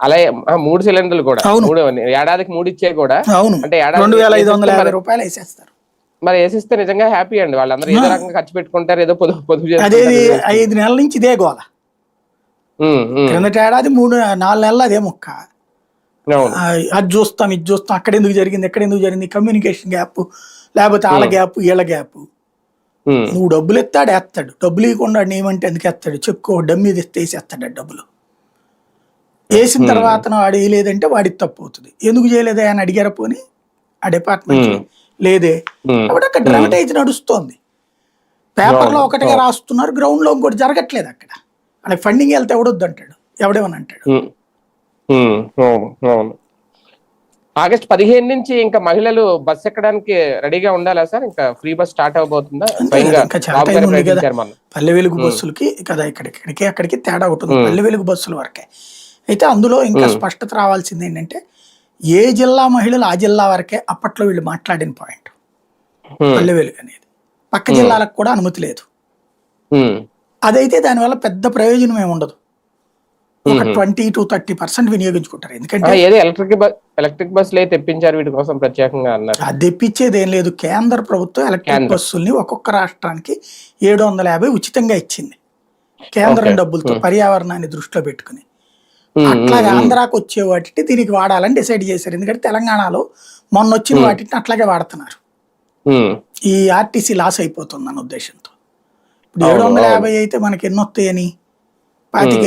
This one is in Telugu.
అలాగే మూడు సిలిండర్లు కూడా. మూడు ఏడాదికి మూడు ఇచ్చే కూడా. అవును. అంటే మరి- రూపాయలు వేసేస్తారు. మరి వేసిస్తే నిజంగా హ్యాపీ అండి. వాళ్ళందరూ ఏదో రకంగా ఖర్చు పెట్టుకుంటారు ఏదో పొదుపు పొదుపు అదేది ఐదు నెలల నుంచి ఇదే గోల. క్రిందటి ఏడాది మూడు నాలుగు నెలలు అదే ముక్క. అది చూస్తాం ఇది చూస్తాం. అక్కడ ఎందుకు జరిగింది ఎక్కడ ఎందుకు జరిగింది? కమ్యూనికేషన్ గ్యాప్ లేకపోతే వాళ్ళ గ్యాప్ వీళ్ళ గ్యాప్. నువ్వు డబ్బులు ఎత్తాడు వేస్తాడు డబ్బులు ఇవ్వకుండా ఏమంటే ఎందుకు ఎత్తాడు? చెక్కు డమ్మి తెస్తే వేసేస్తాడు డబ్బులు. వేసిన తర్వాత వాడు వేయలేదంటే వాడికి తప్పు అవుతుంది. ఎందుకు చేయలేదా అని అడిగారు పోని? ఆ డిపార్ట్మెంట్ లేదే. కాబట్టి అక్కడ డ్రామటైజ్ నడుస్తోంది. పేపర్లో ఒకటిగా రాస్తున్నారు గ్రౌండ్లో ఇంకోటి జరగట్లేదు అక్కడ. వాళ్ళకి ఫండింగ్ వెళ్తే ఎవడొద్దు అంటాడు ఎవడేమని అంటాడు? ఆగస్ట్ పదిహేను నుంచి ఇంకా మహిళలు బస్ ఎక్కడానికి రెడీగా ఉండాలా సార్? ఇంకా free bus start అవబోతుందా Palle Velugu బస్సులకి కదా ఇక్కడికి ఇక్కడికి అక్కడికి తేడా ఉంటుంది పల్లె వెలుగు బస్సుల వరకే. అయితే అందులో ఇంకా స్పష్టత రావాల్సింది ఏంటంటే ఏ జిల్లా మహిళలు ఆ జిల్లా వరకే అప్పట్లో వీళ్ళు మాట్లాడిన పాయింట్ పల్లె వెలుగు అనేది. పక్క జిల్లాలకు కూడా అనుమతి లేదు. అదైతే దానివల్ల పెద్ద ప్రయోజనం ఏమి ఉండదు. ఒక ట్వంటీ టు థర్టీ పర్సెంట్ వినియోగించుకుంటారు. ఎందుకంటే ఎలక్ట్రిక్ ఎలక్ట్రిక్ బస్సులు తెప్పించారు వీటి కోసం ప్రత్యేకంగా అన్నారు. అది తెప్పించేది ఏం లేదు. కేంద్ర ప్రభుత్వం ఎలక్ట్రిక్. బస్సుల్ని ఒక్కొక్క రాష్ట్రానికి ఏడు వందల యాభై ఉచితంగా ఇచ్చింది. కేంద్రం. డబ్బులతో పర్యావరణాన్ని దృష్టిలో పెట్టుకుని. అట్లాగే ఆంధ్రాకి వచ్చే వాటిని దీనికి వాడాలని డిసైడ్ చేశారు. ఎందుకంటే తెలంగాణలో మొన్న వచ్చిన వాటిని అట్లాగే వాడుతున్నారు. ఈ ఆర్టీసీ లాస్ అయిపోతుంది అన్న ఉద్దేశంతో. ఇప్పుడు ఏడు వందల. యాభై అయితే మనకి ఎన్ని వస్తాయని? పాతిక